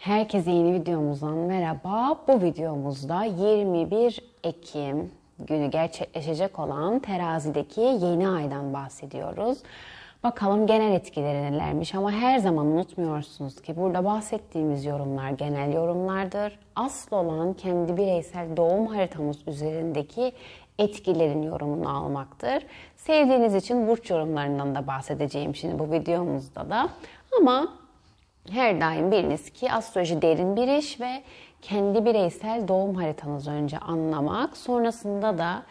Herkese yeni videomuzdan merhaba. Bu videomuzda 21 Ekim günü gerçekleşecek olan terazideki yeni aydan bahsediyoruz. Bakalım genel etkileri nelermiş ama her zaman unutmuyorsunuz ki burada bahsettiğimiz yorumlar genel yorumlardır. Asıl olan kendi bireysel doğum haritamız üzerindeki etkilerin yorumunu almaktır. Sevdiğiniz için burç yorumlarından da bahsedeceğim şimdi bu videomuzda da. Ama her daim biliniz ki astroloji derin bir iş ve kendi bireysel doğum haritanızı önce anlamak, sonrasında da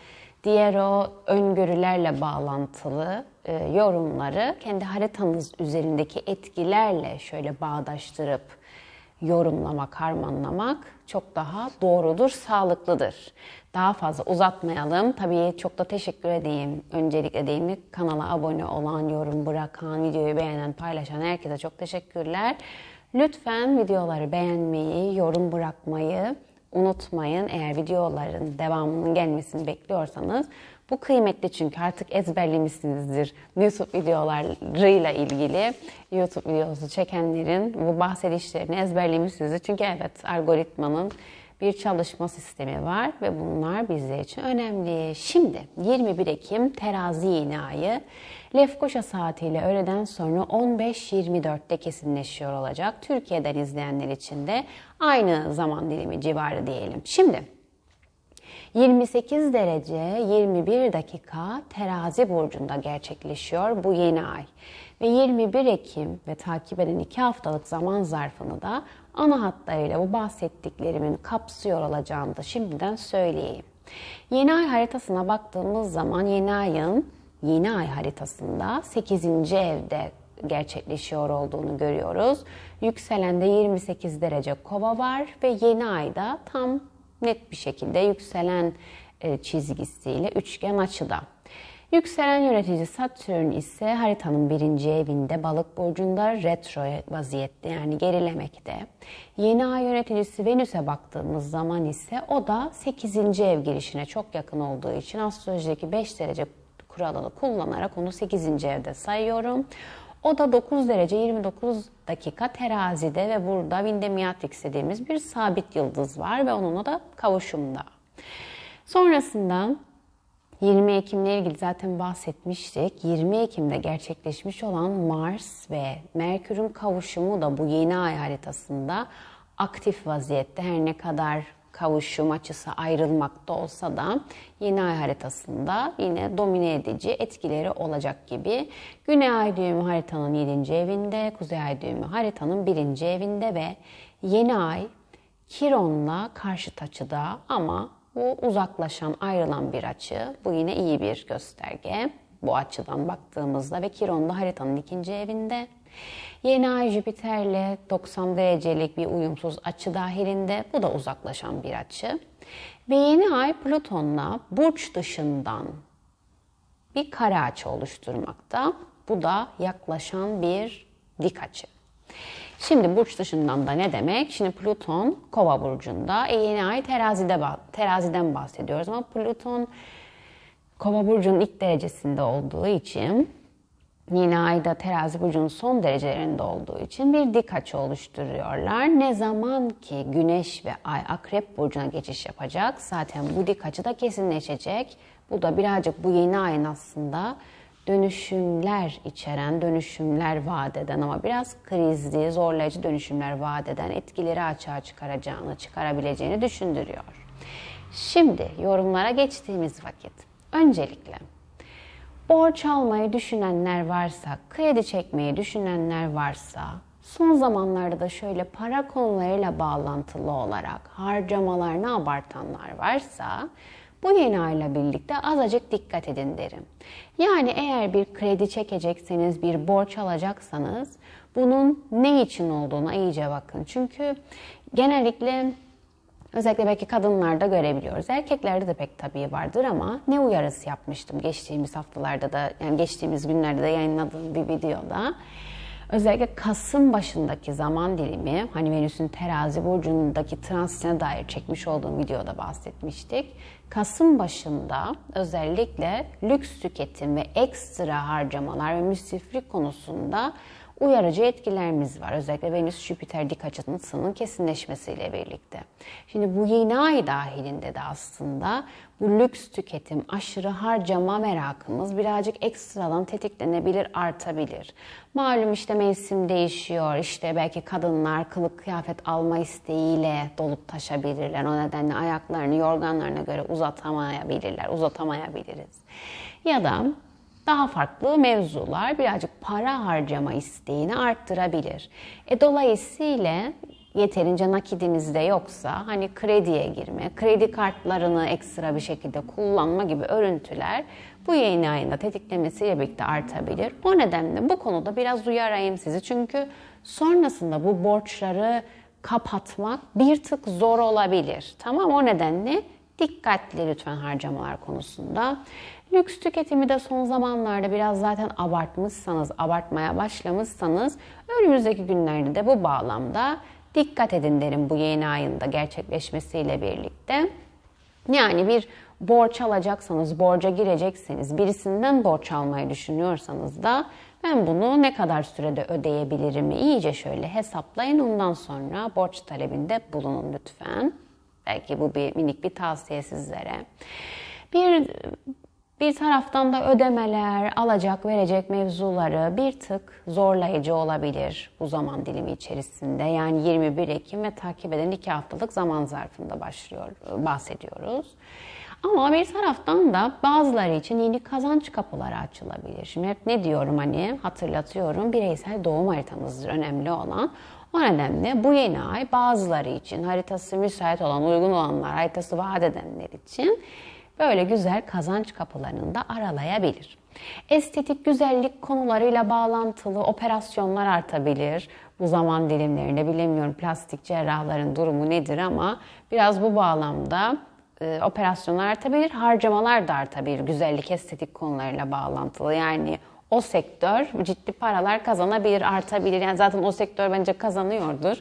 diğer o öngörülerle bağlantılı e, yorumları kendi haritanız üzerindeki etkilerle şöyle bağdaştırıp yorumlamak, harmanlamak çok daha doğrudur, sağlıklıdır. Daha fazla uzatmayalım. Tabii çok da teşekkür edeyim. Öncelikle değil mi kanala abone olan, yorum bırakan, videoyu beğenen, paylaşan herkese çok teşekkürler. Lütfen videoları beğenmeyi, yorum bırakmayı unutmayın. Eğer videoların devamının gelmesini bekliyorsanız bu kıymetli çünkü artık ezberlemişsinizdir YouTube videolarıyla ilgili. YouTube videosu çekenlerin bu bahsedişlerini ezberlemişsinizdir. Çünkü evet algoritmanın bir çalışma sistemi var ve bunlar bizler için önemli. Şimdi 21 Ekim terazi yeni ayı Lefkoşa saatiyle öğleden sonra 15.24'te kesinleşiyor olacak. Türkiye'den izleyenler için de aynı zaman dilimi civarı diyelim. Şimdi 28 derece 21 dakika terazi burcunda gerçekleşiyor bu yeni ay. Ve 21 Ekim ve takip eden 2 haftalık zaman zarfını da ana hatlarıyla bu bahsettiklerimin kapsıyor olacağını da şimdiden söyleyeyim. Yeni ay haritasına baktığımız zaman yeni ayın yeni ay haritasında 8. evde gerçekleşiyor olduğunu görüyoruz. Yükselende 28 derece kova var ve yeni ayda tam net bir şekilde yükselen e, çizgisiyle üçgen açıda. Yükselen yönetici Satürn ise haritanın birinci evinde balık burcunda retro vaziyette yani gerilemekte. Yeni ay yöneticisi Venüs'e baktığımız zaman ise o da 8. ev girişine çok yakın olduğu için astrolojideki 5 derece kuralını kullanarak onu 8. evde sayıyorum. O da 9 derece 29 dakika terazide ve burada Vindemiatrix dediğimiz bir sabit yıldız var ve onunla da kavuşumda. Sonrasında 20 Ekim'le ilgili zaten bahsetmiştik. 20 Ekim'de gerçekleşmiş olan Mars ve Merkür'ün kavuşumu da bu yeni ay haritasında aktif vaziyette her ne kadar kavuşum açısı ayrılmakta olsa da yeni ay haritasında yine domine edici etkileri olacak gibi. Güney ay düğümü haritanın 7. evinde, kuzey ay düğümü haritanın 1. evinde ve yeni ay Kiron'la karşıt açıda ama bu uzaklaşan, ayrılan bir açı. Bu yine iyi bir gösterge. Bu açıdan baktığımızda ve Kiron da haritanın ikinci evinde. Yeni ay Jüpiter'le 90 derecelik bir uyumsuz açı dahilinde. Bu da uzaklaşan bir açı. Ve yeni ay Plüton'la burç dışından bir kare açı oluşturmakta. Bu da yaklaşan bir dik açı. Şimdi burç dışından da ne demek? Şimdi Plüton Kova burcunda. E yeni ay terazide teraziden bahsediyoruz ama Plüton Kova burcunun ilk derecesinde olduğu için yine ayda terazi burcunun son derecelerinde olduğu için bir dik açı oluşturuyorlar. Ne zaman ki güneş ve ay akrep burcuna geçiş yapacak zaten bu dik açı da kesinleşecek. Bu da birazcık bu yeni ayın aslında dönüşümler içeren, dönüşümler vaat eden ama biraz krizli, zorlayıcı dönüşümler vaat eden etkileri açığa çıkaracağını, çıkarabileceğini düşündürüyor. Şimdi yorumlara geçtiğimiz vakit öncelikle borç almayı düşünenler varsa, kredi çekmeyi düşünenler varsa, son zamanlarda da şöyle para konularıyla bağlantılı olarak harcamalarını abartanlar varsa bu yeni ayla birlikte azıcık dikkat edin derim. Yani eğer bir kredi çekecekseniz, bir borç alacaksanız bunun ne için olduğuna iyice bakın. Çünkü genellikle Özellikle belki kadınlarda görebiliyoruz. Erkeklerde de pek tabii vardır ama ne uyarısı yapmıştım geçtiğimiz haftalarda da yani geçtiğimiz günlerde de yayınladığım bir videoda. Özellikle Kasım başındaki zaman dilimi hani Venüs'ün terazi burcundaki transitine dair çekmiş olduğum videoda bahsetmiştik. Kasım başında özellikle lüks tüketim ve ekstra harcamalar ve müsriflik konusunda uyarıcı etkilerimiz var. Özellikle Venüs-Jüpiter dik açısının kesinleşmesiyle birlikte. Şimdi bu yeni ay dahilinde de aslında bu lüks tüketim, aşırı harcama merakımız birazcık ekstradan tetiklenebilir, artabilir. Malum işte mevsim değişiyor, işte belki kadınlar kılık kıyafet alma isteğiyle dolup taşabilirler. O nedenle ayaklarını yorganlarına göre uzatamayabilirler, uzatamayabiliriz. Ya da daha farklı mevzular birazcık para harcama isteğini arttırabilir. E, dolayısıyla yeterince nakidimiz de yoksa hani krediye girme, kredi kartlarını ekstra bir şekilde kullanma gibi örüntüler bu yayın ayında tetiklemesiyle birlikte artabilir. O nedenle bu konuda biraz uyarayım sizi. Çünkü sonrasında bu borçları kapatmak bir tık zor olabilir. Tamam o nedenle dikkatli lütfen harcamalar konusunda. Lüks tüketimi de son zamanlarda biraz zaten abartmışsanız, abartmaya başlamışsanız önümüzdeki günlerde de bu bağlamda dikkat edin derim bu yeni ayında gerçekleşmesiyle birlikte. Yani bir borç alacaksanız, borca girecekseniz, birisinden borç almayı düşünüyorsanız da ben bunu ne kadar sürede ödeyebilirim iyice şöyle hesaplayın. Ondan sonra borç talebinde bulunun lütfen. Belki bu bir minik bir tavsiye sizlere. Bir bir taraftan da ödemeler, alacak verecek mevzuları bir tık zorlayıcı olabilir bu zaman dilimi içerisinde. Yani 21 Ekim ve takip eden 2 haftalık zaman zarfında başlıyor, bahsediyoruz. Ama bir taraftan da bazıları için yeni kazanç kapıları açılabilir. Şimdi hep ne diyorum hani hatırlatıyorum bireysel doğum haritamızdır önemli olan. O nedenle bu yeni ay bazıları için haritası müsait olan, uygun olanlar, haritası vaat edenler için böyle güzel kazanç kapılarını da aralayabilir. Estetik güzellik konularıyla bağlantılı operasyonlar artabilir. Bu zaman dilimlerinde bilemiyorum plastik cerrahların durumu nedir ama biraz bu bağlamda e, operasyonlar artabilir, harcamalar da artabilir güzellik estetik konularıyla bağlantılı. Yani o sektör ciddi paralar kazanabilir, artabilir. Yani zaten o sektör bence kazanıyordur.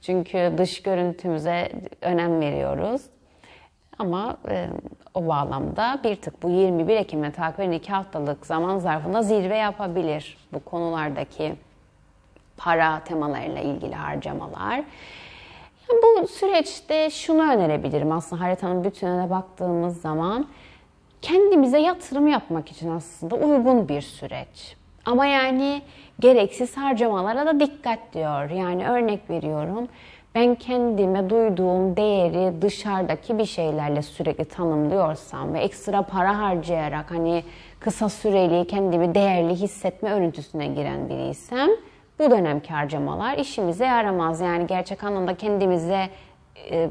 Çünkü dış görüntümüze önem veriyoruz. Ama e, o bağlamda bir tık bu 21 Ekim'e takip eden 2 haftalık zaman zarfında zirve yapabilir bu konulardaki para temalarıyla ilgili harcamalar. Bu süreçte şunu önerebilirim aslında haritanın bütününe baktığımız zaman kendimize yatırım yapmak için aslında uygun bir süreç. Ama yani gereksiz harcamalara da dikkat diyor. Yani örnek veriyorum ben kendime duyduğum değeri dışarıdaki bir şeylerle sürekli tanımlıyorsam ve ekstra para harcayarak hani kısa süreli kendimi değerli hissetme örüntüsüne giren biriysem bu dönemki harcamalar işimize yaramaz. Yani gerçek anlamda kendimize e,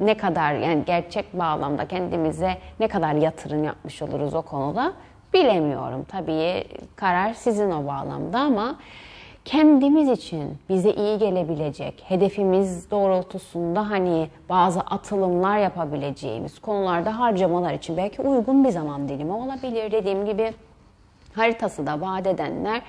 ne kadar yani gerçek bağlamda kendimize ne kadar yatırım yapmış oluruz o konuda bilemiyorum. Tabii karar sizin o bağlamda ama kendimiz için bize iyi gelebilecek, hedefimiz doğrultusunda hani bazı atılımlar yapabileceğimiz konularda harcamalar için belki uygun bir zaman dilimi olabilir. Dediğim gibi haritası da vaat edenler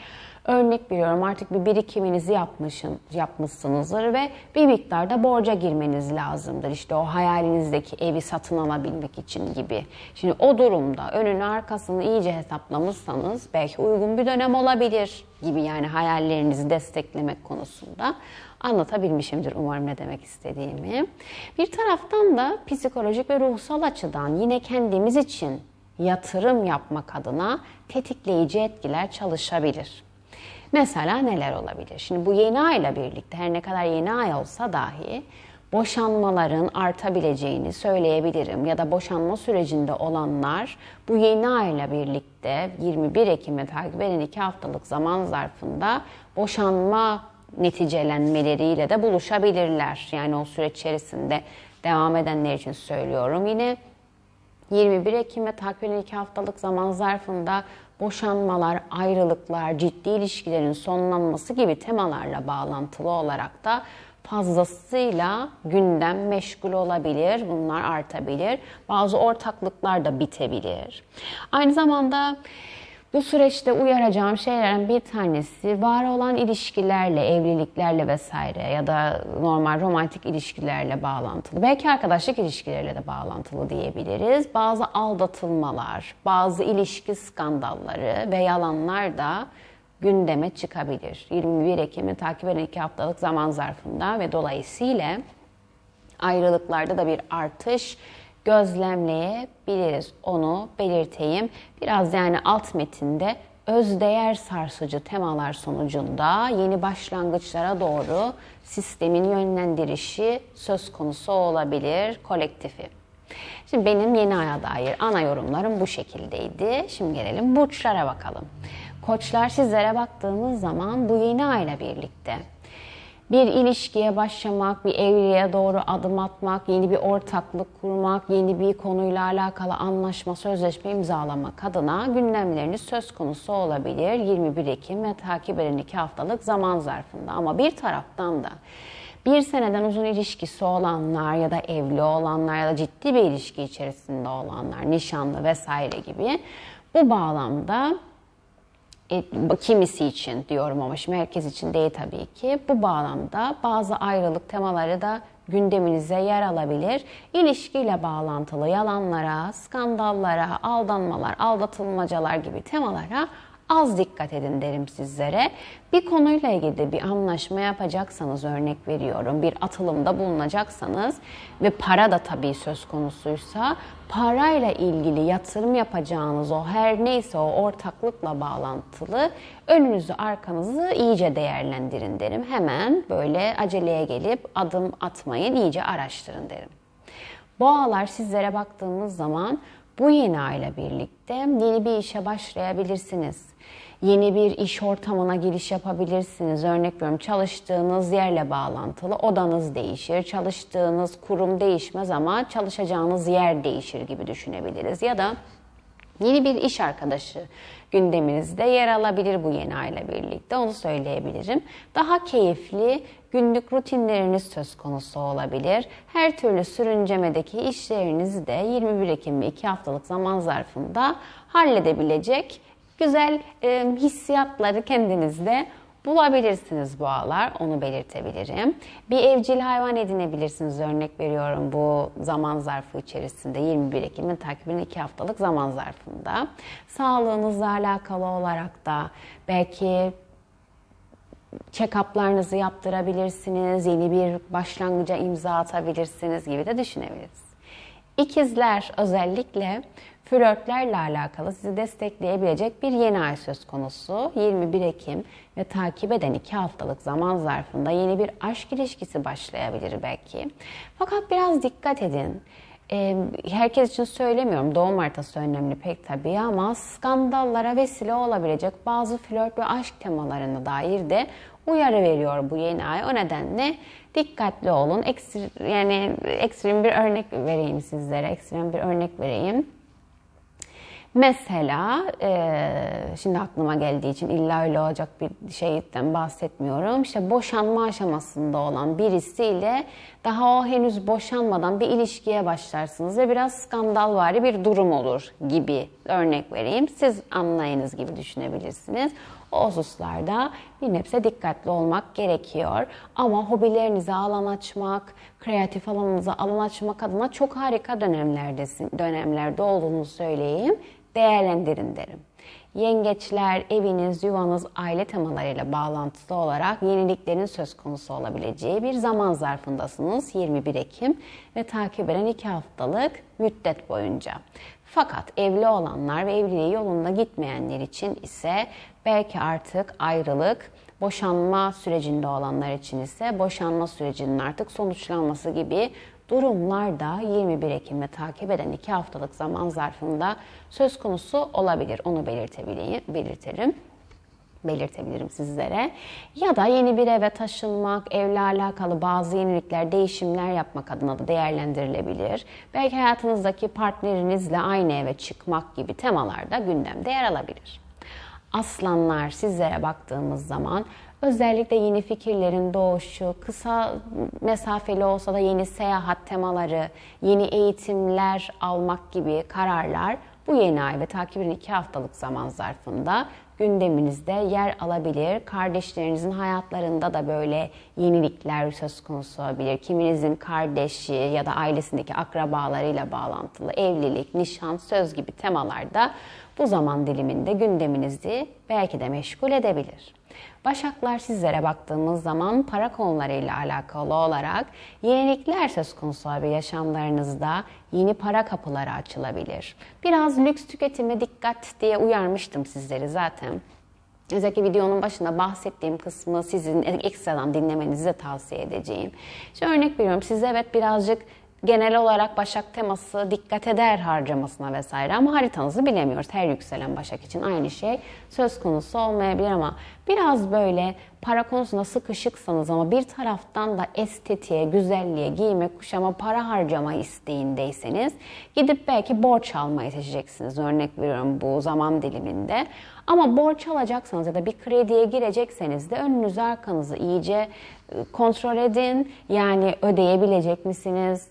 Örnek veriyorum artık bir birikiminizi yapmışın, yapmışsınızdır ve bir miktarda borca girmeniz lazımdır. İşte o hayalinizdeki evi satın alabilmek için gibi. Şimdi o durumda önünü arkasını iyice hesaplamışsanız belki uygun bir dönem olabilir gibi yani hayallerinizi desteklemek konusunda anlatabilmişimdir umarım ne demek istediğimi. Bir taraftan da psikolojik ve ruhsal açıdan yine kendimiz için yatırım yapmak adına tetikleyici etkiler çalışabilir. Mesela neler olabilir? Şimdi bu yeni ayla birlikte her ne kadar yeni ay olsa dahi boşanmaların artabileceğini söyleyebilirim ya da boşanma sürecinde olanlar bu yeni ayla birlikte 21 Ekim'e takip eden 2 haftalık zaman zarfında boşanma neticelenmeleriyle de buluşabilirler. Yani o süreç içerisinde devam edenler için söylüyorum. Yine 21 Ekim ve takip eden 2 haftalık zaman zarfında boşanmalar, ayrılıklar, ciddi ilişkilerin sonlanması gibi temalarla bağlantılı olarak da fazlasıyla gündem meşgul olabilir, bunlar artabilir. Bazı ortaklıklar da bitebilir. Aynı zamanda bu süreçte uyaracağım şeylerden bir tanesi var olan ilişkilerle, evliliklerle vesaire ya da normal romantik ilişkilerle bağlantılı. Belki arkadaşlık ilişkileriyle de bağlantılı diyebiliriz. Bazı aldatılmalar, bazı ilişki skandalları ve yalanlar da gündeme çıkabilir. 21 Ekim'i takip eden iki haftalık zaman zarfında ve dolayısıyla ayrılıklarda da bir artış gözlemleyebiliriz. Onu belirteyim. Biraz yani alt metinde özdeğer sarsıcı temalar sonucunda yeni başlangıçlara doğru sistemin yönlendirişi söz konusu olabilir kolektifi. Şimdi benim yeni aya dair ana yorumlarım bu şekildeydi. Şimdi gelelim burçlara bakalım. Koçlar sizlere baktığımız zaman bu yeni ayla birlikte bir ilişkiye başlamak, bir evliliğe doğru adım atmak, yeni bir ortaklık kurmak, yeni bir konuyla alakalı anlaşma, sözleşme imzalamak adına gündemleriniz söz konusu olabilir 21 Ekim ve takip eden iki haftalık zaman zarfında. Ama bir taraftan da bir seneden uzun ilişkisi olanlar ya da evli olanlar ya da ciddi bir ilişki içerisinde olanlar, nişanlı vesaire gibi bu bağlamda kimisi için diyorum ama şimdi herkes için değil tabii ki. Bu bağlamda bazı ayrılık temaları da gündeminize yer alabilir. İlişkiyle bağlantılı yalanlara, skandallara, aldanmalar, aldatılmacalar gibi temalara az dikkat edin derim sizlere. Bir konuyla ilgili bir anlaşma yapacaksanız örnek veriyorum bir atılımda bulunacaksanız ve para da tabii söz konusuysa parayla ilgili yatırım yapacağınız o her neyse o ortaklıkla bağlantılı önünüzü arkanızı iyice değerlendirin derim. Hemen böyle aceleye gelip adım atmayın iyice araştırın derim. Boğalar sizlere baktığımız zaman bu yeni ayla birlikte yeni bir işe başlayabilirsiniz. Yeni bir iş ortamına giriş yapabilirsiniz. Örnek veriyorum çalıştığınız yerle bağlantılı odanız değişir. Çalıştığınız kurum değişmez ama çalışacağınız yer değişir gibi düşünebiliriz. Ya da yeni bir iş arkadaşı gündeminizde yer alabilir bu yeni ayla birlikte onu söyleyebilirim. Daha keyifli günlük rutinleriniz söz konusu olabilir. Her türlü sürüncemedeki işlerinizi de 21 Ekim ve 2 haftalık zaman zarfında halledebilecek güzel e, hissiyatları kendinizde bulabilirsiniz boğalar. Onu belirtebilirim. Bir evcil hayvan edinebilirsiniz. Örnek veriyorum bu zaman zarfı içerisinde 21 Ekim'in takibinin 2 haftalık zaman zarfında. Sağlığınızla alakalı olarak da belki check-up'larınızı yaptırabilirsiniz. Yeni bir başlangıca imza atabilirsiniz gibi de düşünebiliriz. İkizler özellikle flörtlerle alakalı sizi destekleyebilecek bir yeni ay söz konusu. 21 Ekim ve takip eden 2 haftalık zaman zarfında yeni bir aşk ilişkisi başlayabilir belki. Fakat biraz dikkat edin. Herkes için söylemiyorum. Doğum haritası önemli pek tabii ama skandallara vesile olabilecek bazı flört ve aşk temalarına dair de uyarı veriyor bu yeni ay. O nedenle dikkatli olun. Ekstr yani ekstrem bir örnek vereyim sizlere. Ekstrem bir örnek vereyim. Mesela e, şimdi aklıma geldiği için illa öyle olacak bir şeyden bahsetmiyorum. İşte boşanma aşamasında olan birisiyle daha o henüz boşanmadan bir ilişkiye başlarsınız ve biraz skandalvari bir durum olur gibi örnek vereyim. Siz anlayınız gibi düşünebilirsiniz. O hususlarda bir nebze dikkatli olmak gerekiyor. Ama hobilerinize alan açmak, kreatif alanınıza alan açmak adına çok harika dönemlerdesin, dönemlerde olduğunu söyleyeyim değerlendirin derim. Yengeçler, eviniz, yuvanız, aile temalarıyla bağlantılı olarak yeniliklerin söz konusu olabileceği bir zaman zarfındasınız 21 Ekim ve takip eden 2 haftalık müddet boyunca. Fakat evli olanlar ve evliliği yolunda gitmeyenler için ise belki artık ayrılık, boşanma sürecinde olanlar için ise boşanma sürecinin artık sonuçlanması gibi durumlarda 21 Ekim'e takip eden 2 haftalık zaman zarfında söz konusu olabilir. Onu belirtebilirim belirtebilirim sizlere. Ya da yeni bir eve taşınmak, evle alakalı bazı yenilikler, değişimler yapmak adına da değerlendirilebilir. Belki hayatınızdaki partnerinizle aynı eve çıkmak gibi temalarda gündemde yer alabilir. Aslanlar sizlere baktığımız zaman Özellikle yeni fikirlerin doğuşu, kısa mesafeli olsa da yeni seyahat temaları, yeni eğitimler almak gibi kararlar bu yeni ay ve takibin iki haftalık zaman zarfında gündeminizde yer alabilir. Kardeşlerinizin hayatlarında da böyle yenilikler söz konusu olabilir. Kiminizin kardeşi ya da ailesindeki akrabalarıyla bağlantılı evlilik, nişan, söz gibi temalarda bu zaman diliminde gündeminizi belki de meşgul edebilir. Başaklar sizlere baktığımız zaman para konularıyla alakalı olarak yenilikler söz konusu abi yaşamlarınızda yeni para kapıları açılabilir. Biraz lüks tüketime dikkat diye uyarmıştım sizleri zaten. Özellikle videonun başında bahsettiğim kısmı sizin ekstradan dinlemenizi de tavsiye edeceğim. İşte örnek veriyorum size evet birazcık genel olarak Başak teması dikkat eder harcamasına vesaire ama haritanızı bilemiyoruz. Her yükselen Başak için aynı şey söz konusu olmayabilir ama biraz böyle para konusunda sıkışıksanız ama bir taraftan da estetiğe, güzelliğe, giyime, kuşama, para harcama isteğindeyseniz gidip belki borç almayı seçeceksiniz. Örnek veriyorum bu zaman diliminde. Ama borç alacaksanız ya da bir krediye girecekseniz de önünüzü arkanızı iyice e, kontrol edin. Yani ödeyebilecek misiniz?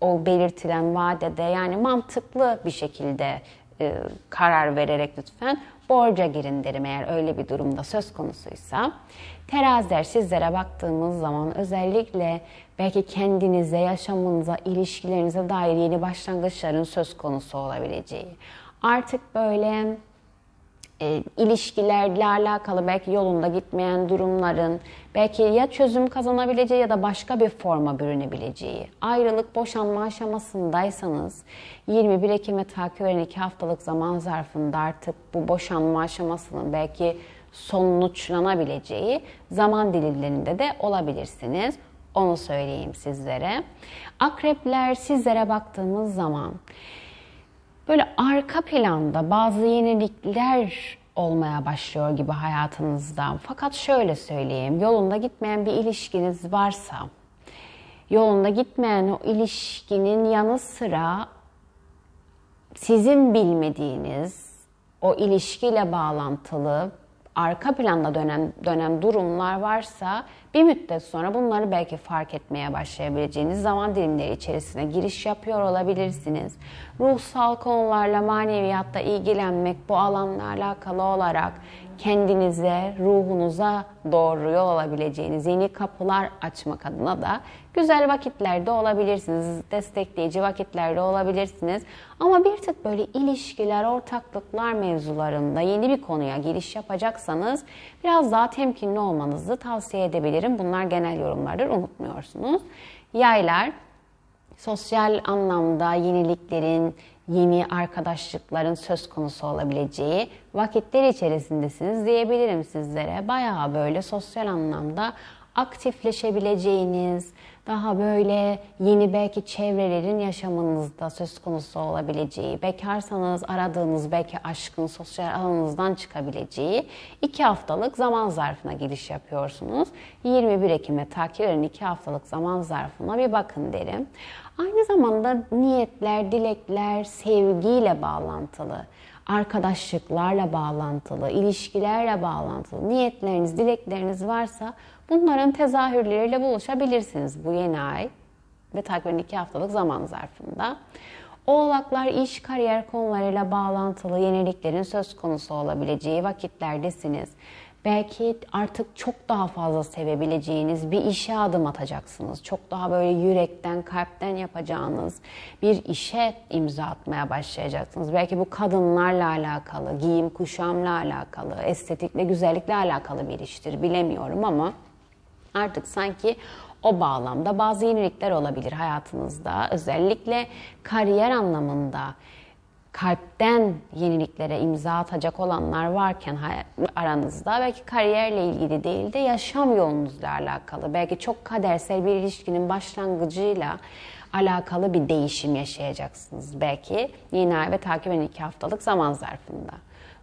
O belirtilen vadede yani mantıklı bir şekilde e, karar vererek lütfen borca girin derim eğer öyle bir durumda söz konusuysa. Teraziler sizlere baktığımız zaman özellikle belki kendinize, yaşamınıza, ilişkilerinize dair yeni başlangıçların söz konusu olabileceği. Artık böyle e, ilişkilerle alakalı belki yolunda gitmeyen durumların belki ya çözüm kazanabileceği ya da başka bir forma bürünebileceği. Ayrılık, boşanma aşamasındaysanız 21 Ekim'e takip eden 2 haftalık zaman zarfında artık bu boşanma aşamasının belki sonuçlanabileceği zaman dilimlerinde de olabilirsiniz. Onu söyleyeyim sizlere. Akrepler sizlere baktığımız zaman böyle arka planda bazı yenilikler olmaya başlıyor gibi hayatınızda. Fakat şöyle söyleyeyim, yolunda gitmeyen bir ilişkiniz varsa, yolunda gitmeyen o ilişkinin yanı sıra sizin bilmediğiniz o ilişkiyle bağlantılı arka planda dönen dönen durumlar varsa bir müddet sonra bunları belki fark etmeye başlayabileceğiniz zaman dilimleri içerisine giriş yapıyor olabilirsiniz. Ruhsal konularla maneviyatta ilgilenmek bu alanla alakalı olarak kendinize, ruhunuza doğru yol alabileceğiniz yeni kapılar açmak adına da güzel vakitlerde olabilirsiniz. Destekleyici vakitlerde olabilirsiniz. Ama bir tık böyle ilişkiler, ortaklıklar mevzularında yeni bir konuya giriş yapacaksanız biraz daha temkinli olmanızı tavsiye edebilirim. Bunlar genel yorumlardır, unutmuyorsunuz. Yaylar, sosyal anlamda yeniliklerin, yeni arkadaşlıkların söz konusu olabileceği vakitler içerisindesiniz diyebilirim sizlere. Bayağı böyle sosyal anlamda aktifleşebileceğiniz, daha böyle yeni belki çevrelerin yaşamınızda söz konusu olabileceği, bekarsanız aradığınız belki aşkın sosyal alanınızdan çıkabileceği iki haftalık zaman zarfına giriş yapıyorsunuz. 21 Ekim'e takip iki haftalık zaman zarfına bir bakın derim. Aynı zamanda niyetler, dilekler sevgiyle bağlantılı arkadaşlıklarla bağlantılı, ilişkilerle bağlantılı niyetleriniz, dilekleriniz varsa bunların tezahürleriyle buluşabilirsiniz bu yeni ay ve takriben iki haftalık zaman zarfında. Oğlaklar iş, kariyer konularıyla bağlantılı yeniliklerin söz konusu olabileceği vakitlerdesiniz. Belki artık çok daha fazla sevebileceğiniz bir işe adım atacaksınız. Çok daha böyle yürekten, kalpten yapacağınız bir işe imza atmaya başlayacaksınız. Belki bu kadınlarla alakalı, giyim kuşamla alakalı, estetikle, güzellikle alakalı bir iştir bilemiyorum ama artık sanki o bağlamda bazı yenilikler olabilir hayatınızda. Özellikle kariyer anlamında kalpten yeniliklere imza atacak olanlar varken aranızda belki kariyerle ilgili değil de yaşam yolunuzla alakalı belki çok kadersel bir ilişkinin başlangıcıyla alakalı bir değişim yaşayacaksınız belki yeni ay ve takip eden iki haftalık zaman zarfında.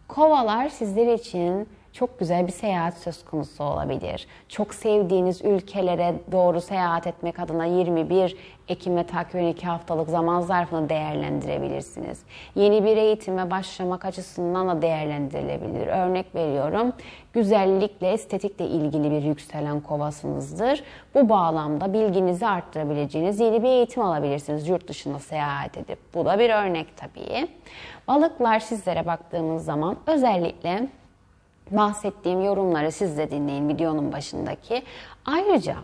Kovalar sizler için çok güzel bir seyahat söz konusu olabilir. Çok sevdiğiniz ülkelere doğru seyahat etmek adına 21 Ekim'e takip eden 2 haftalık zaman zarfını değerlendirebilirsiniz. Yeni bir eğitime başlamak açısından da değerlendirilebilir. Örnek veriyorum, güzellikle, estetikle ilgili bir yükselen kovasınızdır. Bu bağlamda bilginizi arttırabileceğiniz yeni bir eğitim alabilirsiniz yurt dışında seyahat edip. Bu da bir örnek tabii. Balıklar sizlere baktığımız zaman özellikle bahsettiğim yorumları siz de dinleyin videonun başındaki. Ayrıca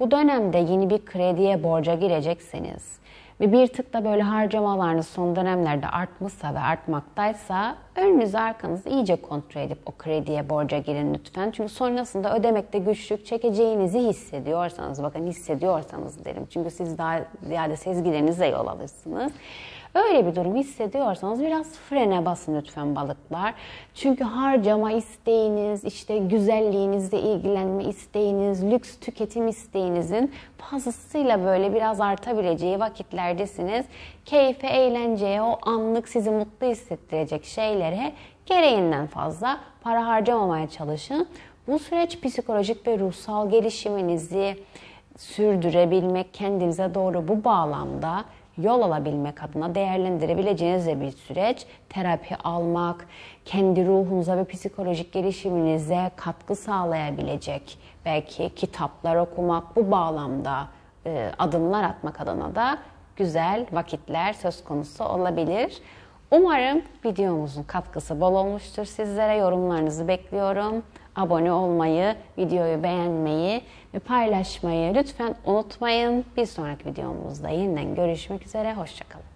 bu dönemde yeni bir krediye borca girecekseniz ve bir tık da böyle harcamalarınız son dönemlerde artmışsa ve artmaktaysa önünüzü arkanızı iyice kontrol edip o krediye borca girin lütfen. Çünkü sonrasında ödemekte güçlük çekeceğinizi hissediyorsanız, bakın hissediyorsanız derim. Çünkü siz daha ziyade sezgilerinizle yol alırsınız. Öyle bir durum hissediyorsanız biraz frene basın lütfen balıklar. Çünkü harcama isteğiniz, işte güzelliğinizle ilgilenme isteğiniz, lüks tüketim isteğinizin fazlasıyla böyle biraz artabileceği vakitlerdesiniz. Keyfe, eğlenceye, o anlık sizi mutlu hissettirecek şeylere gereğinden fazla para harcamamaya çalışın. Bu süreç psikolojik ve ruhsal gelişiminizi sürdürebilmek, kendinize doğru bu bağlamda yol alabilmek adına değerlendirebileceğiniz de bir süreç. Terapi almak, kendi ruhunuza ve psikolojik gelişiminize katkı sağlayabilecek belki kitaplar okumak bu bağlamda e, adımlar atmak adına da güzel vakitler söz konusu olabilir. Umarım videomuzun katkısı bol olmuştur sizlere. Yorumlarınızı bekliyorum. Abone olmayı, videoyu beğenmeyi ve paylaşmayı lütfen unutmayın. Bir sonraki videomuzda yeniden görüşmek üzere. Hoşçakalın.